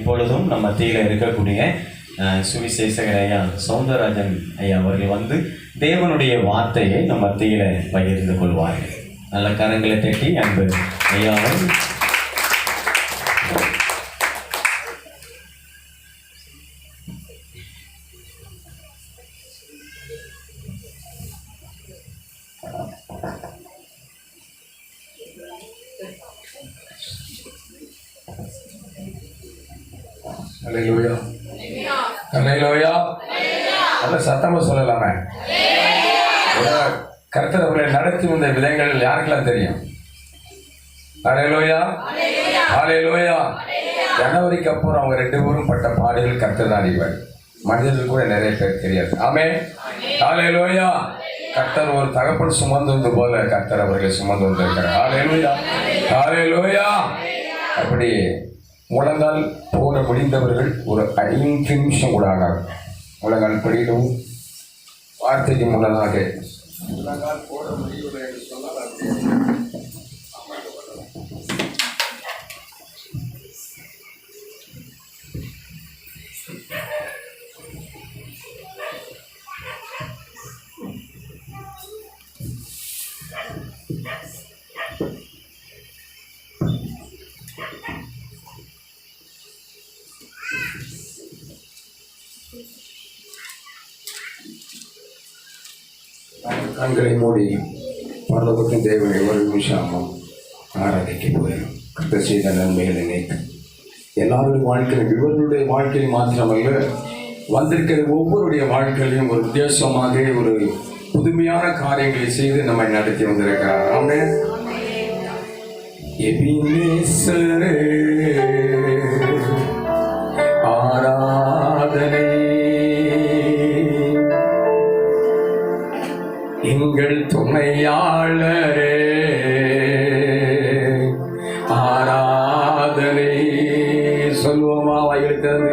இப்பொழுதும் நம்ம மத்தியில் இருக்கக்கூடிய சுவிசேஷகர் ஐயா சௌந்தரராஜன் ஐயா அவர்கள் வந்து தேவனுடைய வார்த்தையை நம்ம மத்தியில் பகிர்ந்து கொள்வார்கள். நல்ல கரங்களை தட்டி அன்பு ஐயாவும் தெரியாது. ஆமே அலையலோயா கர்த்தர் ஒரு தகப்பன் சுமந்து வந்து போல கர்த்தர் அவர்களை சுமந்து வந்திருக்கிறார். அலையலோயா அலையலோயா அப்படி முழங்கால் போட முடிந்தவர்கள் ஒரு ஐந்து நிமிஷம் கூட ஆனார் முழங்கால் படியிலும் வார்த்தைக்கு முன்னதாக முழங்கால் போட முடியவில்லை என்று சொன்னால் அப்படியே கண்களை மூடி பரலோகத்தின் தேவனை ஒரு நிமிஷம் ஆராதிக்க போயிடும் கத்த செய்த நன்மைகளை நினைத்து எல்லாருடைய வாழ்க்கையிலும் இவர்களுடைய வாழ்க்கையில் மாத்திரமல்ல வந்திருக்கிற ஒவ்வொருடைய வாழ்க்கையிலையும் ஒரு வித்தியாசமாக ஒரு புதுமையான காரியங்களை செய்து நம்மை நடத்தி வந்திருக்கிறார் ஆமே எபினேசரே துணையாளரே ஆராதனை சொல்வோமா? வயத்தது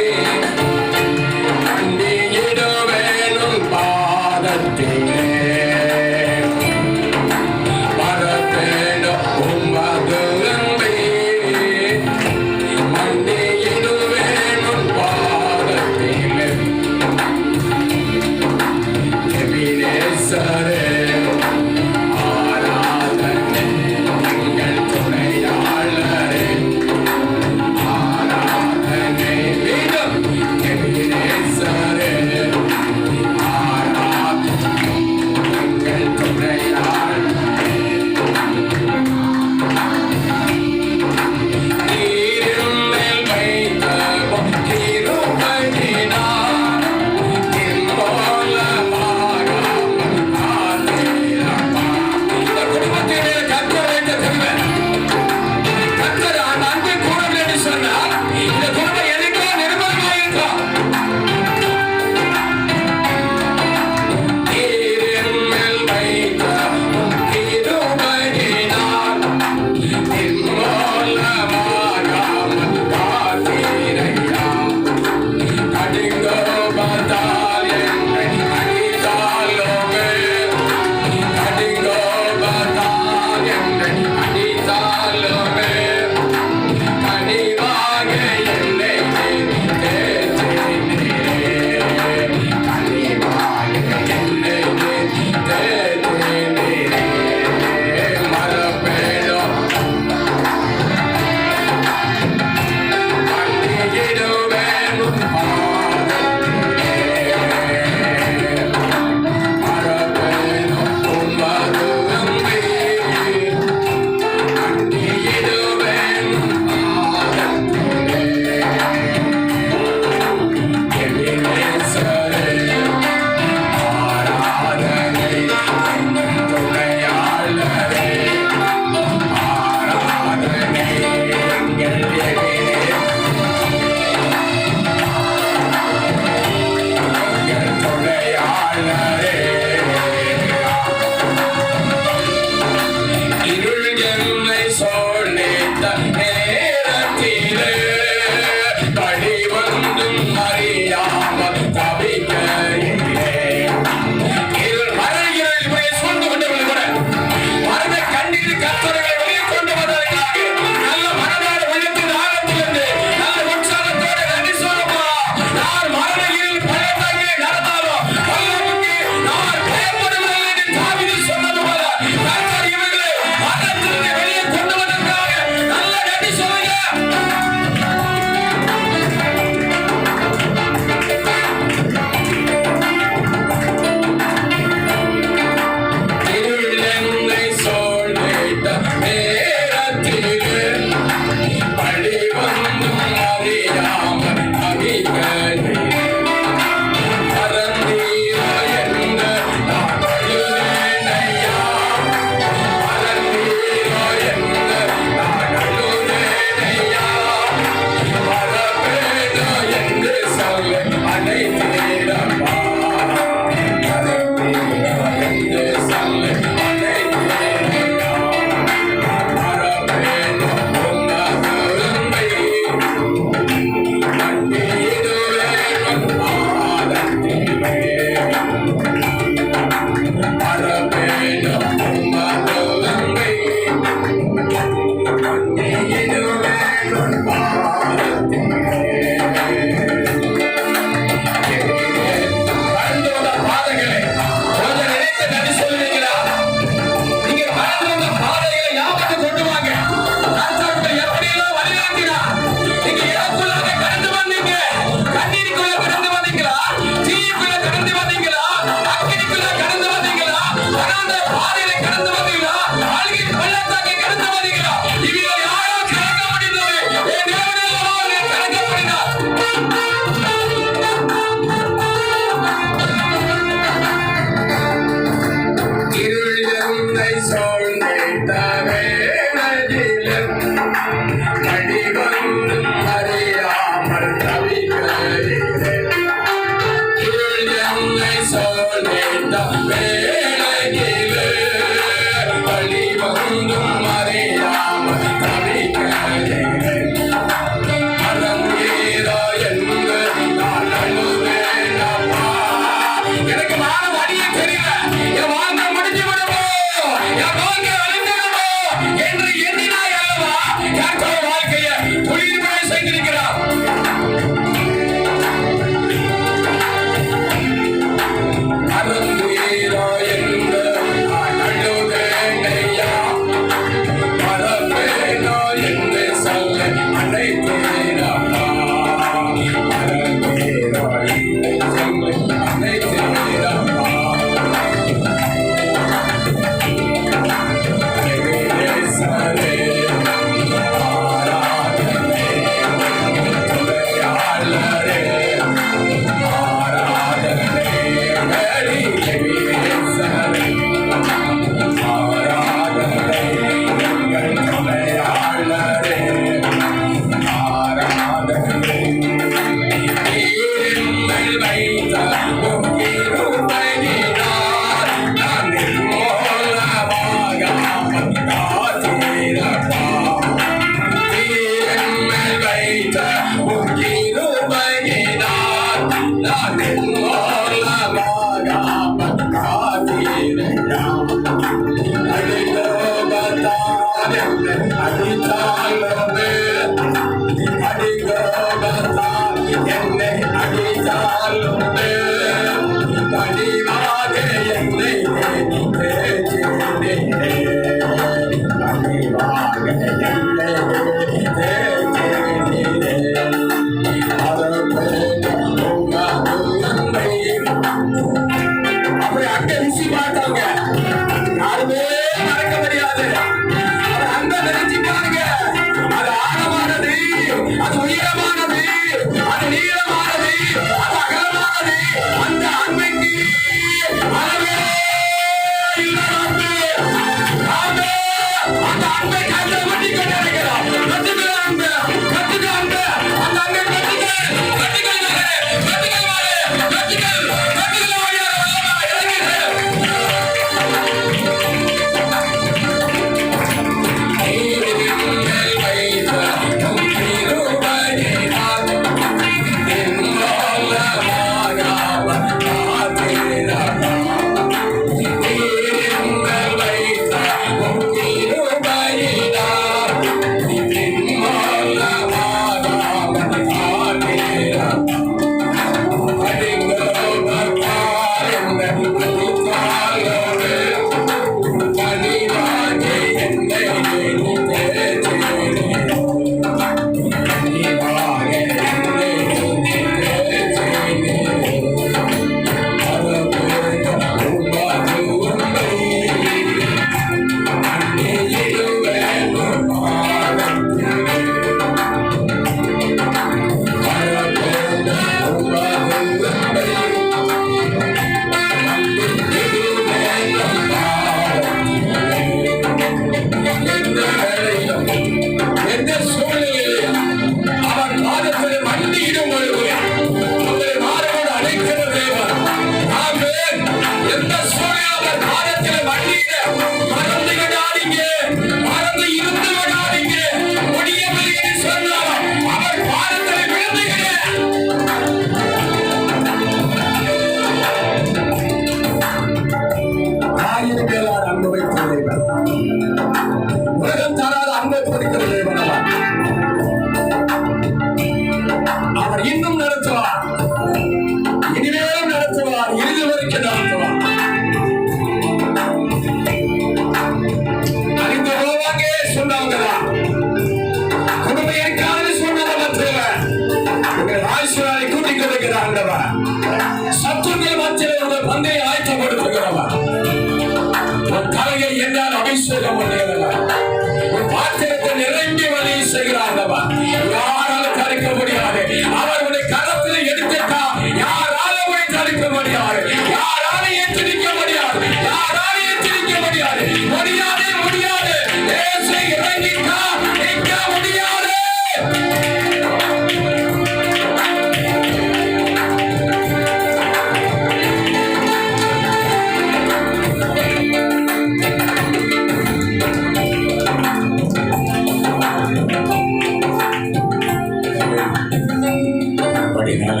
அப்படினால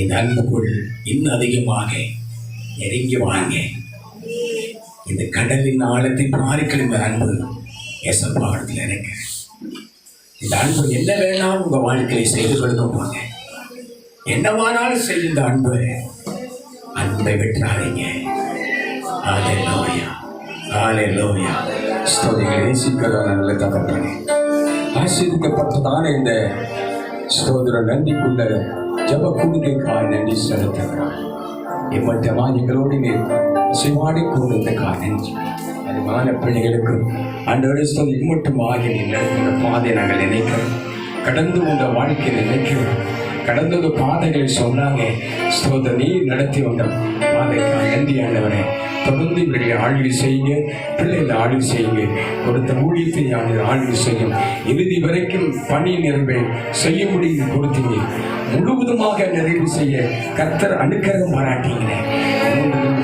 இந்த அன்புக்குள் இன்னும் அதிகமாக நெருங்கி வாங்க. இந்த கடலின் ஆழத்தை பார்க்கிற இந்த அன்பு எசப்பாடத்தில் இருக்கு. இந்த அன்பு என்ன வேணாலும் உங்கள் வாழ்க்கையை செய்து கொடுக்க போங்க என்னவானாலும் செய்ய இந்த அன்பு அன்பை விட்டுறாதீங்க. ஆலேலூயா ஆலேலூயா ஸ்தோதிகளை நேசிக்கிற நல்ல தகப்பனே. ஆசீர்வதிக்கப்பட்டதான இந்த சோதர நன்றிக்குள்ள ஜப கூடுகைக்காய் நன்றி செலுத்துகிறார் இம்மட்டமா எங்களோடு நீர் சிவாடி கூடுறதுக்காக நன்றி. அதுமான பிள்ளைகளுக்கும் அன்றோடு சொல் இம்மட்டும் ஆகி நீ நடக்கிற பாதை நாங்கள் நினைக்கிறோம் கடந்து வந்த வாழ்க்கை நினைக்கிறோம் கடந்த பாதைகளை சொன்னாங்க. ஸ்தோத நீ நடத்தி வந்த பாதைக்காக நன்றி ஆண்டவரே. தொடர்ந்து இவர்களை ஆழ்வு செய்யுங்க. பிள்ளைகளை ஆழ்வு செய்யுங்க. கொடுத்த ஊழியத்தை ஆண்டு ஆழ்வு செய்யும் இறுதி வரைக்கும் பணி நிறைவை செய்ய முடியும் கொடுத்தீங்க. முழுவதுமாக நிறைவு செய்ய கர்த்தர் அனுக்கிரகம் பாராட்டிங்களே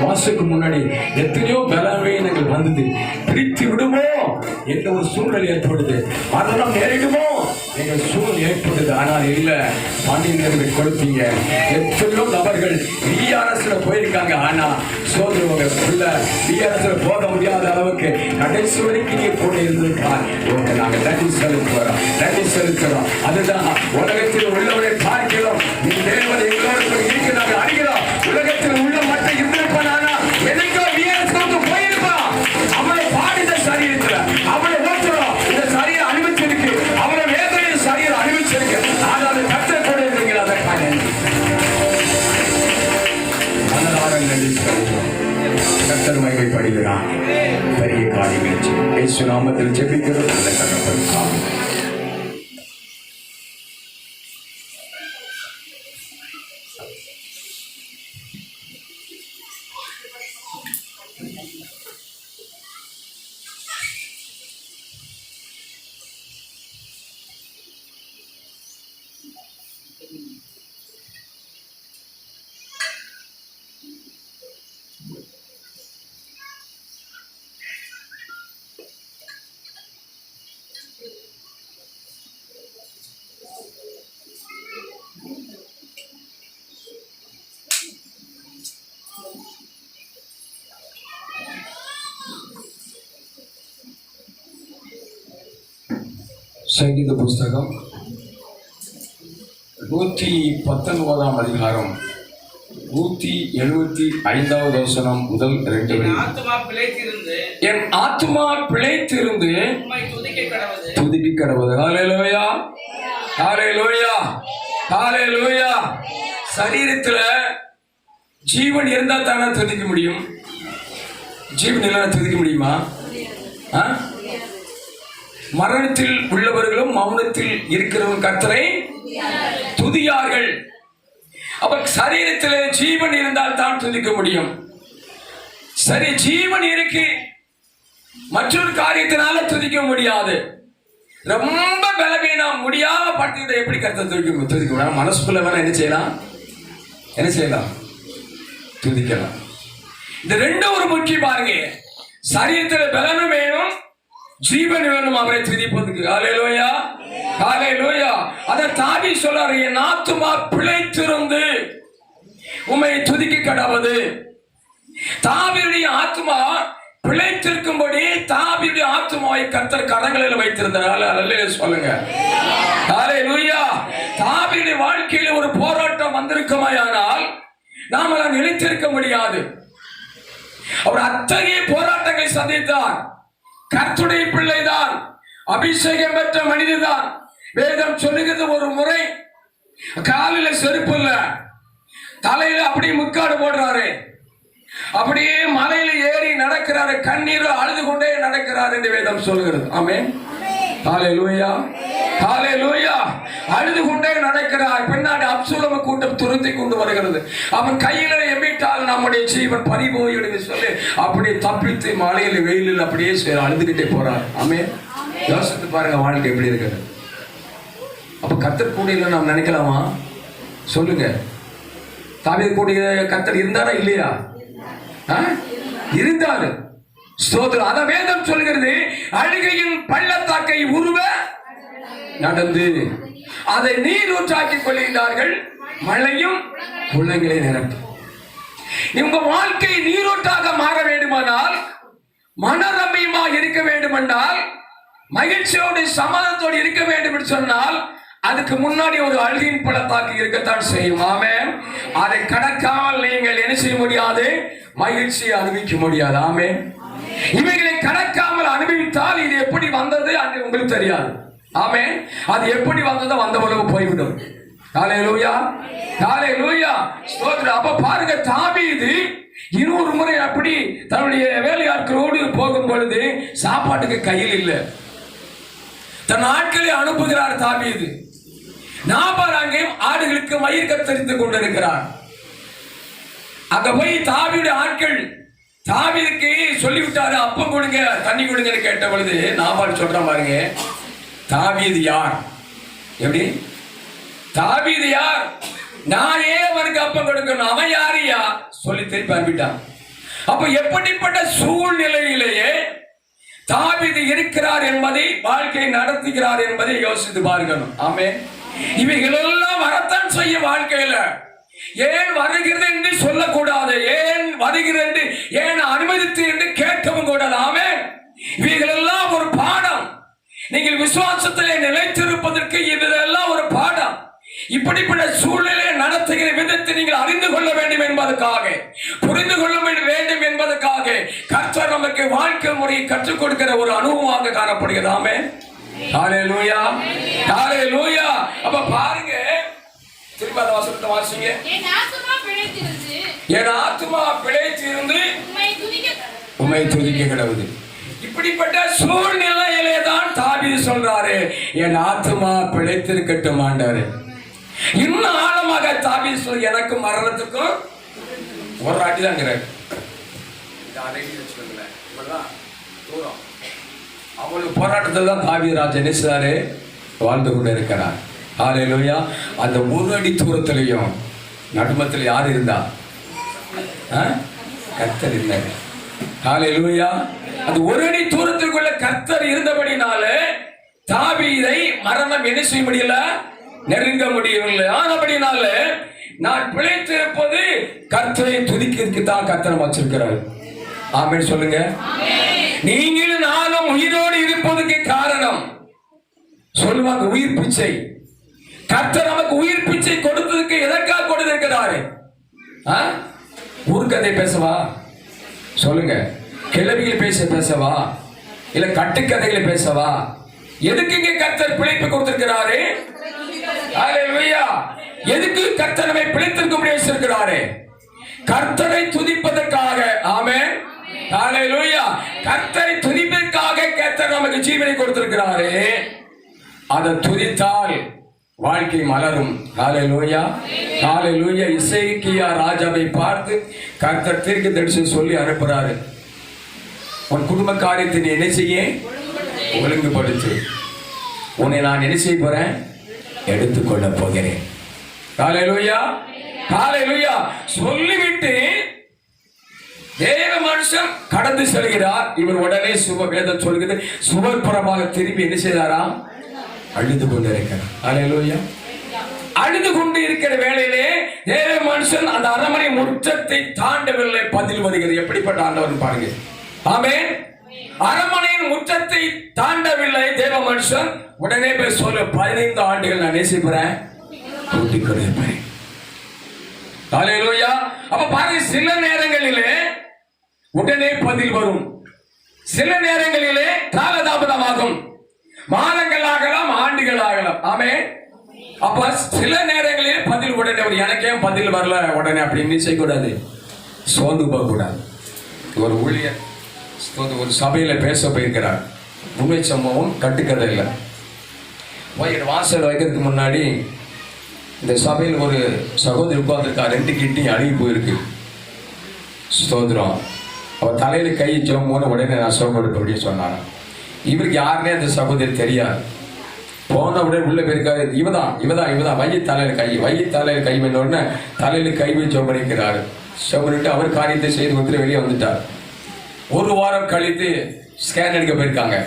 மாசத்துக்கு முன்னாடி எத்தனையோ பலவீனங்கள் வந்தது. பிரித்து விடுமோ எந்த ஒரு சூழ்நிலை ஏற்படுது? மரணம் நேரிடுமோ? எங்கள் சூழல் ஏற்படுது ஆனால் இல்ல. பாண்டியர்கள் கொடுத்தீங்க எத்தனையோ நபர்கள் பிஆர்எஸ்ல போயிருக்காங்க. ஆனா சோதரவங்க உள்ள விஆர்எஸ்ல போக முடியாத அளவுக்கு கடைசி வரைக்கும் நீ போட்டு இருந்திருக்கார் உங்க நாங்க நன்றி செலுத்துறோம். நன்றி செலுத்துறோம். அதுதான் உலகத்தில் உள்ளவரை பார்க்கிறோம். நீ தேவன் எங்களோட கூட நாமத்தில் ஜெபிக்கிறோம் நல்ல தகப்பன் ஆமென். சங்கீத புஸ்தகம் நூற்றி பத்தொன்பதாம் அதிகாரம் நூற்றி எழுபத்தி ஐந்தாவது வசனம் முதல் ரெண்டு என் ஆத்மா பிழைத்திருந்து துதிக்க கடவுது. துதிக்க கடவுது. ஹalleluya ஹalleluya ஹalleluya. சரீரத்துல ஜீவன் இருந்தா தானே துதிக்க முடியும்? ஜீவன் இல்லைன்னா துதிக்க முடியுமா? ஆ? மரணத்தில் உள்ளவர்களும் மௌனத்தில் இருக்கிறவன் கர்த்தரை துதியார்கள். அப்ப சரீரத்தில் ஜீவன் இருந்தால் தான் துதிக்க முடியும். சரி ஜீவன் இருக்கு. மற்றொரு காரியத்தினால துதிக்க முடியாது. ரொம்ப பலவீனம் முடியாம படுத்திட்டு எப்படி கருத்தை துதிக்க துதிக்க முடியாது மனசுக்குள்ள வேணா என்ன செய்யலாம்? என்ன செய்யலாம்? துதிக்கலாம். இந்த ரெண்டும் ஒரு முக்கிய பாருங்க. சரீரத்தில் பலனும் வேணும் ஜீவன் வேணும் அவரை துதிப்பதுக்கு. ஹalleluya. ஹalleluya. அதை தாவி சொல்றாரு என் ஆத்துமா பிழைத்திருந்து உம்மை துதிக்க கடவுது தாவியுடைய ஆத்மா பிழைத்திருக்கும்படி தாவியுடைய ஆத்மாவை கர்த்தர் கரங்களில் வைத்திருந்தனால அல்ல சொல்லுங்க. ஹalleluya. தாவியுடைய வாழ்க்கையில் ஒரு போராட்டம் வந்திருக்குமாயானால் நாம் எல்லாம் நிலைத்திருக்க முடியாது. அவர் அத்தகைய போராட்டங்களை சந்தித்தார். கர்த்துடைய பிள்ளைதான். அபிஷேகம் பெற்ற மனிதன்தான் வேதம் சொல்லுகிறது ஒரு முறை காலில செருப்பு இல்ல. தலையில அப்படியே முக்காடு போடுறாரு. அப்படியே மலையில ஏறி நடக்கிறாரு கண்ணீர் அழுது கொண்டே நடக்கிறார் என்று வேதம் சொல்லுகிறது. ஆமென். ஹalleluya. ஹalleluya. அழுது கொண்டே நடக்கிறார். பின்னாடி அப்சுலம கூட்டம் துரத்தி கொண்டு வருகிறது. அவன் கையில எம்பிட்டால் நம்முடைய ஜீவன் பறிபோயிடுது சொல்லி அப்படியே தப்பித்து மலையில வெயிலில் அப்படியே அழுதுகிட்டே போறார். ஆமென். யோசித்து பாருங்க வாழ்க்கை எப்படி இருக்குது? அப்ப கத்தர் கூடியில நாம் நினைக்கலாமா? சொல்லுங்க. தாவீது கூடிய கத்தர் இருந்தாரா இல்லையா? ஆ? இருந்தாரு. ஸ்தோத்திரம். அத வேதம் சொல்கிறது அழுகையின் பள்ளத்தாக்கை உருவ நடந்து அதை நீர் ஊற்றாக்கிக் கொள்கிறார்கள். மழையும் குளங்களை நிரப்பும். இவங்க வாழ்க்கை நீரூற்றாக மாற வேண்டுமானால் மனரம்யமா இருக்க வேண்டுமென்றால் மகிழ்ச்சியோடு சமாதத்தோடு இருக்க வேண்டும் என்று சொன்னால் அதுக்கு முன்னாடி ஒரு அழுகின் பள்ளத்தாக்கு இருக்கத்தான் செய்யும். ஆமே அதை கடக்காமல் நீங்கள் என்ன செய்ய முடியாது? மகிழ்ச்சியை அனுபவிக்க முடியாது. ஆமே இவைகளை கடக்காமல் அனுபவித்தால் இது எப்படி வந்தது? அது உங்களுக்கு தெரியாது. ஆமே அது எப்படி வந்ததோ வந்த உலகம் போய்விடும். ஹalleluya. லூயா ஸ்தோத்திரம். அப்ப பாருங்க தாவீது இன்னொரு முறை அப்படி தன்னுடைய வேலையாட்களோடு போகும் பொழுது சாப்பாட்டுக்கு கையில் இல்லை. தன் ஆட்களை அனுப்புகிறார் தாவீது. நாபார் அங்கே ஆடுகளுக்கு மயிர் கத்தரித்துக் கொண்டிருக்கிறார். அங்க போய் தாவியுடைய ஆட்கள் தாவீதுக்கு சொல்லிவிட்டாரு அப்பம் கொடுங்க தண்ணி கொடுங்கன்னு கேட்ட பொழுது நாபால் சொல்றான் பாருங்க தாவீது யார்? எப்படி? தாவீது யார்? நான் ஏன் அவனுக்கு அப்பம் கொடுக்கணும். அவன் யாரியா சொல்லி திருப்பி அனுப்பிட்டான். அப்ப எப்படிப்பட்ட சூழ்நிலையிலேயே தாவீது இருக்கிறார் என்பதை வாழ்க்கை நடத்துகிறார் என்பதை யோசித்து பாருங்கள். ஆமே இவைகள் எல்லாம் வரத்தான் செய்ய வாழ்க்கையில. ஏன் வருகிறது என்று சொல்லக்கூடாது. ஏன் வருகிறது என்று ஏன் அனுமதித்து என்று கேட்கவும் கூடாது. ஆமே இவைகள் எல்லாம் ஒரு பாடம். நீங்கள் விசுவாசத்திலே நிலைத்திருப்பதற்கு இதெல்லாம் ஒரு பாடம். இப்படிப்பட்ட சூழ்நிலையை நடத்துகிற விதத்தை நீங்கள் அறிந்து கொள்ள வேண்டும் என்பதற்காக புரிந்து கொள்ள வேண்டும் என்பதற்காக கர்த்தர் நமக்கு வாழ்க்கை முறையை கற்றுக் கொடுக்கிற ஒரு அனுபவமாக காணப்படுகிறது. ஆமே ஹalleluya. ஹalleluya. அப்ப பாருங்க. திரும்ப அந்த வசனத்தை வாசிங்க. என் ஆத்துமா பிழைத்திருந்து உண்மை துதிக்க கிடவுது இப்படிப்பட்ட சூழ்நிலையிலே தான் தாவீது சொல்றாரு என் ஆத்துமா பிழைத்திருக்கட்டும் ஆண்டாரு இன்னும் ஆழமாக தாவீது சொல் எனக்கும் மரணத்துக்கும் ஒரு அடி தாங்கிறார் தூரம். அவ்வளவு போராட்டத்தில் தான் தாவீது ராஜா வாழ்ந்து கொண்டு இருக்கிறார். ஹalleluya. அந்த ஒரு அடி தூரத்திலையும் நடுமத்தில் யார் இருந்தா? ஆ? கர்த்தர் ஹalleluya. அது ஒரு அடி தூரத்திற்குள்ள கர்த்தர் இருந்தபடினாலே தாவீதை மரணம் என்ன செய்ய முடியல? நெருங்க முடியவில்லை. ஆனபடினாலே நான் பிழைத்திருப்பது கர்த்தரை துதிக்கிறதுக்கு தான் கர்த்தர் வச்சிருக்கிறார். ஆமென் சொல்லுங்க. நீங்கள் நானும் உயிரோடு இருப்பதற்கு காரணம். சொல்லுவாங்க உயிர் பிச்சை. கர்த்தர் நமக்கு உயிர் பிச்சை கொடுத்ததுக்கு எதற்காக கொடுத்திருக்கிறாரு? ஆ? ஊர்க்கதை பேசவா? சொல்லுங்க. கிளவியில் பேச பேசவா? இல்ல கட்டுக்கதைகளை பேசவா? எதுக்கு இங்க கத்தர் பிழைப்பு கொடுத்திருக்கிறாரு? எதுக்கு கர்த்தனவை பிழைத்திருக்க முடிய வச்சிருக்கிறாரு கர்த்தரை துதிப்பதற்காக. ஆமென். ஹalleluya. கர்த்தரை துதிப்பதற்காக கர்த்தர் நமக்கு ஜீவனை கொடுத்திருக்கிறாரு. அதை துதித்தால் வாழ்க்கை மலரும். காலை லோய்யா காலை ஹalleluya. இசைக்கியா ராஜாவை பார்த்து கர்த்தர் தீர்க்க தரிசனம் சொல்லி அனுப்புறாரு. உன் குடும்ப காரியத்தை நீ என்ன செய்ய? ஒழுங்குபடுத்து. உன்னை நான் என்ன செய்ய போறேன்? எடுத்துக்கொள்ள போகிறேன். காலை லோய்யா காலை ஹalleluya. சொல்லிவிட்டு தேவ மனுஷன் கடந்து செல்கிறார். இவர் உடனே சுப வேதம் சொல்கிறது. சுபப்புறமாக திரும்பி என்ன செய்தாராம்? அழுது கொண்டு இருக்கிறார் ஹalleluya அழுது கொண்டு இருக்கிற வேளையிலே தேவ மனுஷன் அந்த அரண்மனை முற்றத்தை தாண்டவில்லை. பதில் வருகிறது. எப்படிப்பட்ட ஆண்டவர் பாருங்க. ஆமென். அரண்மனையின் முற்றத்தை தாண்டவில்லை தேவ மனுஷன். உடனே போய் சொல்ல பதினைந்து ஆண்டுகள் நான் நேசிக்கிறேன். கூட்டிக் கொண்டிருப்பேன் ஹalleluya அப்ப பாருங்க சில நேரங்களிலே உடனே பதில் வரும். சில நேரங்களிலே காலதாமதமாகும். மாதங்கள் ஆகலாம் ஆண்டுகள் ஆகலாம் ஆமே அப்ப சில நேரங்களிலே பதில் உடனே வரும். எனக்கே பதில் வரல உடனே அப்படின்னு செய்யக்கூடாது சோர்ந்து போக கூடாது. ஒரு ஊழியர் ஒரு சபையில பேச போயிருக்கிறார். உண்மை சம்பவம் கட்டுக்கதை இல்லை வயிறு வாசல் வைக்கிறதுக்கு முன்னாடி இந்த சபையில் ஒரு சகோதரி உட்கார்ந்துருக்கா. ரெண்டு கிட்டையும் அழுகி போயிருக்கு. ஸ்தோத்திரம். அவ தலையில் கை ஜோமோன்னு உடனே நான் சோகப்படுத்த அப்படின்னு சொன்னாங்க. இவருக்கு யாருமே அந்த சகோதரி தெரியாது. போன உடனே உள்ள போயிருக்காரு. இவதான் இவதான் இவதான் வைய தலையில கை வைய தலையில கை வந்த உடனே தலையில கை வச்சு ஜோமணிக்கிறாரு அவர் காரியத்தை செய்து கொடுத்துட்டு வெளியே வந்துட்டார். ஒரு வாரம் கழித்து ஸ்கேன் எடுக்க போயிருக்காங்க.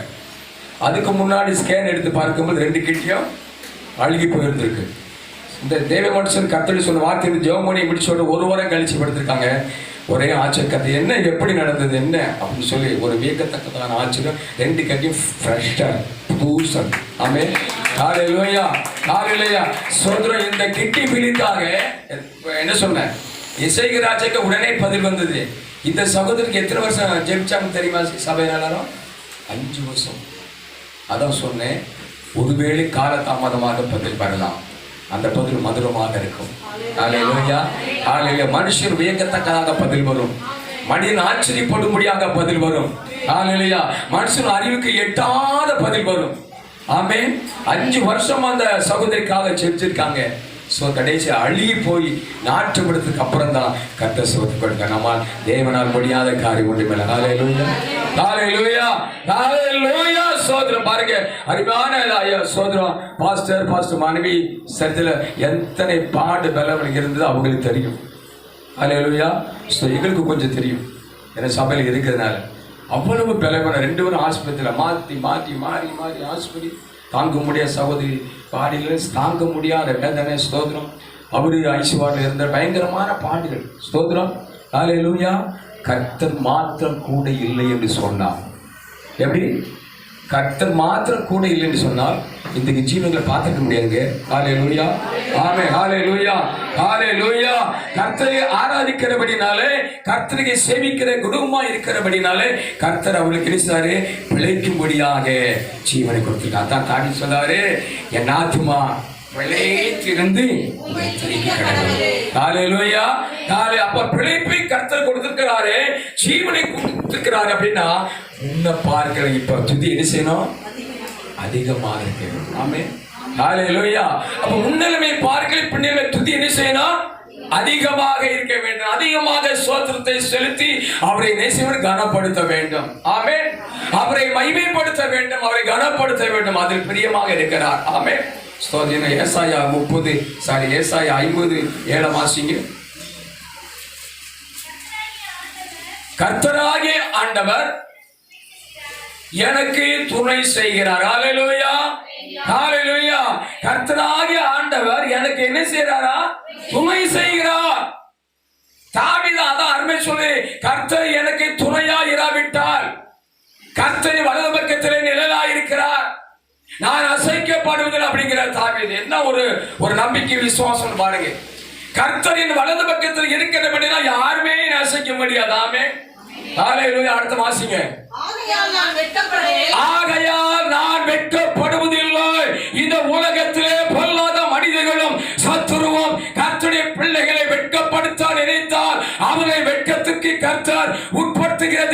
அதுக்கு முன்னாடி ஸ்கேன் எடுத்து பார்க்கும்போது ரெண்டு கிட்டியும் அழுகி போயிருந்திருக்கு. இந்த தேவ மனுஷன் கத்தடி சொன்ன வார்த்தை ஜெவமோனியை இப்படி ஒரு வாரம் கழிச்சு படுத்திருக்காங்க. ஒரே ஆச்சரியக்கதை என்ன எப்படி நடந்தது என்ன? அப்படின்னு சொல்லி ஒரு வியக்கத்தக்கதான ஆச்சரியம். ரெண்டு கட்டியும் ஃப்ரெஷ்ஷாக புதுசன் ஆமே. காலையிலோயா காலையிலையா சோதரம் இந்த கிட்டி பிலிக்காக என்ன சொன்னேன் இசைக்கு ராஜாக்கு உடனே பதில் வந்தது. இந்த சகோதரிக்கு எத்தனை வருஷம் ஜெபிச்சாங்க தெரியுமா சபையினாலும் அஞ்சு வருஷம். அதான் சொன்னேன். ஒருவேளை கால தாமதமாக பதில் பெறலாம் அந்த பதில் மதுரமாக இருக்கும். மனுஷர் வியக்கத்தக்கதாக பதில் வரும். மனிதன் ஆச்சரியப்படும்படியாக பதில் வரும். ஹalleluya. மனுஷன் அறிவுக்கு எட்டாத பதில் வரும். ஆமே அஞ்சு வருஷம் அந்த சகோதரிக்காக செஞ்சிருக்காங்க ஸோ கடைசி அழுகி போய் நாட்டுப்படுறதுக்கு அப்புறம் தான் கத்த சுகத்து கொடுக்க. நம்மால் தேவனால் முடியாத காரியம் ஒன்று மேல. ஹalleluya. காலை ஹalleluya. சோதரம் பாருங்க. அருமையான ஐயா சோதரம் பாஸ்டர் பாஸ்டர் மனைவி சரத்தில் எத்தனை பாடு பலவன் இருந்தது அவங்களுக்கு தெரியும். ஹalleluya. ஸோ எங்களுக்கு கொஞ்சம் தெரியும். ஏன்னா சபையில் இருக்கிறதுனால. அவ்வளவு பலவனை ரெண்டு பேரும் ஆஸ்பத்திரியில் மாற்றி மாற்றி மாறி மாறி ஆஸ்பத்திரி தாங்க முடியாத சகோதரி பாடியில் தாங்க முடியாத வேதனை ஸ்தோத்திரம். அவரு ஐசுவாரில் இருந்த பயங்கரமான பாடுகள். ஸ்தோத்திரம். லூயா கர்த்தர் மாத்திரம் கூட இல்லை என்று சொன்னார். எப்படி? கர்த்தர் மாத்திரம் கூட இல்லைன்னு சொன்னால் இன்றைக்கு ஜீவங்களை பார்த்துக்க முடியாதுங்க. ஹாலே லூயா ஆமே ஹாலே லூயா ஹாலே லூயா கர்த்தரை ஆராதிக்கிறபடினாலே கர்த்தரை சேமிக்கிற குடும்பமா இருக்கிறபடினாலே கர்த்தர் அவளுக்கு நினைச்சாரு பிழைக்கும்படியாக ஜீவனை கொடுத்துருக்கார் அதான் தாடி சொன்னாரு என் ஆத்துமா பிழைத்திருந்து அப்ப பிழைப்பை கர்த்தர் கொடுத்திருக்கிறாரு ஜீவனை கொடுத்திருக்கிறாரு அப்படின்னா முன்ன பார்க்கிற இப்ப துதி என்ன செய்யணும்? அதிகமாக இருக்க ஆமே ஹalleluya. அப்ப முன்னிலைமை பார்க்கிற பின்னிலைமை துதி என்ன செய்யணும்? அதிகமாக இருக்க வேண்டும். அதிகமாக சோத்திரத்தை செலுத்தி அவரை நேசிவன் கனப்படுத்த வேண்டும். ஆமே அவரை மைமைப்படுத்த வேண்டும். அவரை கனப்படுத்த வேண்டும். அதில் பிரியமாக இருக்கிறார். ஆமே ஸ்தோதின ஏசாயா முப்பது சாரி ஏசாயா ஐம்பது ஏழை மாசிங்க கர்த்தராகிய ஆண்டவர் எனக்கு துணை செய்கிறார். அலையிலோயா ஹalleluya. கர்த்தராகிய ஆண்டவர் எனக்கு என்ன செய்றாரா? துணை செய்கிறார். தாவீது அதான் அருமை சொல்லி கர்த்தர் எனக்கு துணையா இராவிட்டால் கர்த்தரை வலது பக்கத்திலே நிழலா இருக்கிறார் நான் அசைக்கப்படுவதில் அப்படிங்கிற தாவீது என்ன ஒரு ஒரு நம்பிக்கை விசுவாசம் பாருங்க. கர்த்தரின் வலது பக்கத்தில் இருக்கிறபடினா யாருமே அசைக்க முடியாது. ஆமே அடுத்த வாசிங்க ஆகையால் நான் வெட்கப்படுவதில்லை. இந்த உலகத்திலே பொல்லாத மனிதர்களும் சத்துருவும் கர்த்தருடைய பிள்ளைகளை வெட்கப்படுத்த நினைத்தால் அவரை வெட்கத்துக்கு கர்த்தர் உட்படுத்துகிறது.